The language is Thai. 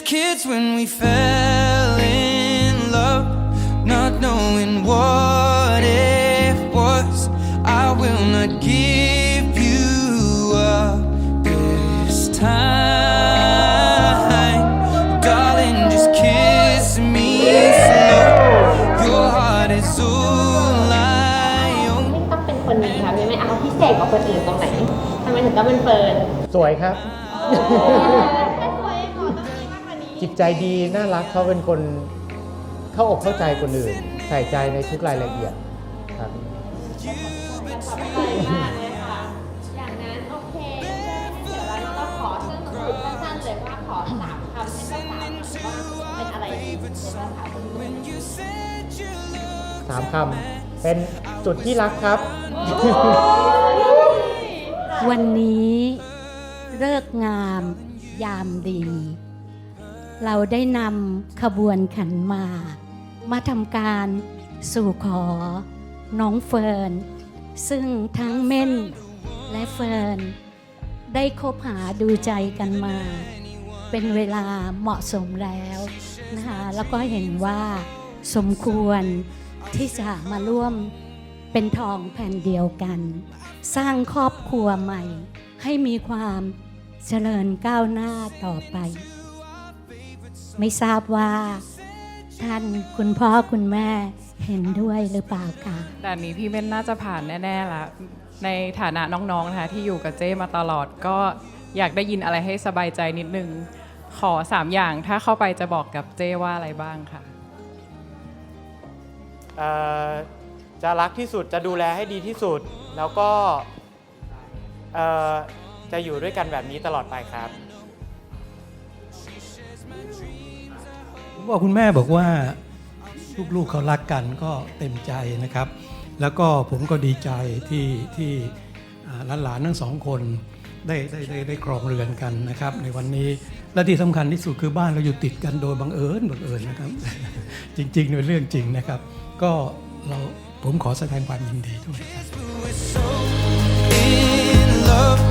Cause we were just kids when we fell in love, not knowing what it was. I will not give you up this time. Darling, just kiss me slow. Your heart is all I own. ไม่ต้องเป็นคนนี้ค่ะไม่ไม่เอาพิเศษกว่าคนอื่นตรงไหนทำไมถึงต้องเป็นเฟิร์น สวยครับแค่สวยเอง จิตใจดีน่ารักเขาเป็นคนเข้าอกเข้าใจคนอื่น ใส่ใจในทุกรายละเอียดครับสวยมากเลยค่ะอย่างนั้นโอเคเดี๋ยวเราต้องขอสรุปสั้นๆเลยว่าขอสามคำให้เจ้าสาวว่าเป็นอะไรดีเป็นเจ้าสาวคนนี้สามคำเป็นสุดที่รักครับ วันนี้เลิกงามยามดี เราได้นำขบวนขันมา มาทำการสู่ขอน้องเฟิร์น ซึ่งทั้งเม่นและเฟิร์น ได้คบหาดูใจกันมา เป็นเวลาเหมาะสมแล้วนะคะแล้วก็เห็นว่าสมควรที่จะมาร่วมเป็นทองแผ่นเดียวกัน สร้างครอบครัวใหม่ ให้มีความเจริญก้าวหน้าต่อไป ไม่ทราบว่า ท่านคุณพ่อคุณแม่เห็นด้วยหรือเปล่าคะด่านนี้พี่เม่นน่าจะผ่านแน่ๆละในฐานะน้องๆนะคะที่อยู่กับเจ้มาตลอดก็อยากได้ยินอะไรให้สบายใจนิดนึง ขอสามอย่างถ้าเข้าไปจะบอกกับเจ้ว่าอะไรบ้างค่ะ เอ่อจะรักที่สุดจะดูแลให้ดีที่สุด แล้วก็เอ่อจะอยู่ด้วยกันแบบนี้ตลอดไปครับ ผมบอกคุณแม่บอกว่าลูกๆเขารักกันก็เต็มใจนะครับ แล้วก็ผมก็ดีใจที่ที่หลานๆทั้งสองคนได้ได้ได้ได้ครองเรือนกันนะครับ ในวันนี้และที่สำคัญที่สุดคือบ้านเราอยู่ติดกันโดยบังเอิญบังเอิญนะครับ จริงๆเป็นเรื่องจริงนะครับ ก็เราผมขอแสดงความยินดีด้วยครับ in love